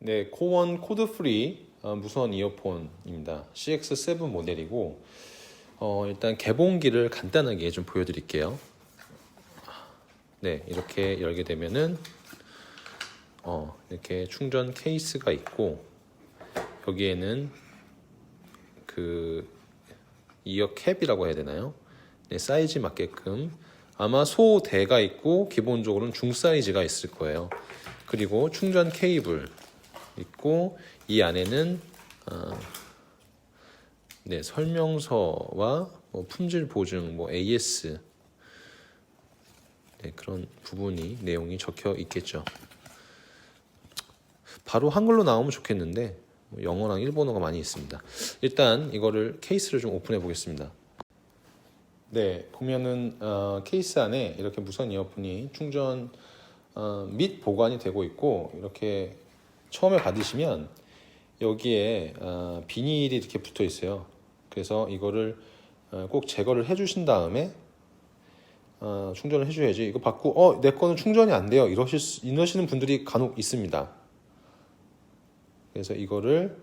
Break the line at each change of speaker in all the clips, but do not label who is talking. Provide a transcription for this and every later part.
네, 코원 코드 프리 어, 무선 이어폰입니다. CX7 모델이고 어, 일단 개봉기를 간단하게 좀 보여드릴게요. 네, 이렇게 열게 되면은 어, 이렇게 충전 케이스가 있고 여기에는 그 이어 캡이라고 해야 되나요? 네, 사이즈 맞게끔 아마 소대가 있고 기본적으로는 중 사이즈가 있을 거예요. 그리고 충전 케이블 있고 이 안에는 어, 네, 설명서와 뭐 품질 보증, 뭐 AS 네, 그런 부분이 내용이 적혀 있겠죠. 바로 한글로 나오면 좋겠는데 뭐 영어랑 일본어가 많이 있습니다. 일단 이거를 케이스를 좀 오픈해 보겠습니다. 네, 보면은 어, 케이스 안에 이렇게 무선 이어폰이 충전 어, 및 보관이 되고 있고 이렇게 처음에 받으시면 여기에 어, 비닐이 이렇게 붙어 있어요. 그래서 이거를 어, 꼭 제거를 해주신 다음에 어, 충전을 해줘야지. 이거 받고 어 내 거는 충전이 안 돼요. 이러실 수- 이러시는 분들이 간혹 있습니다. 그래서 이거를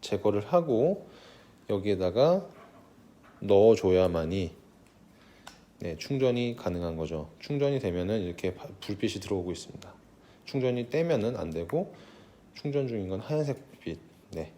제거를 하고 여기에다가 넣어줘야만이 네, 충전이 가능한 거죠. 충전이 되면은 이렇게 바- 불빛이 들어오고 있습니다. 충전이 떼면은 안 되고 충전 중인 건 하얀색 빛. 네.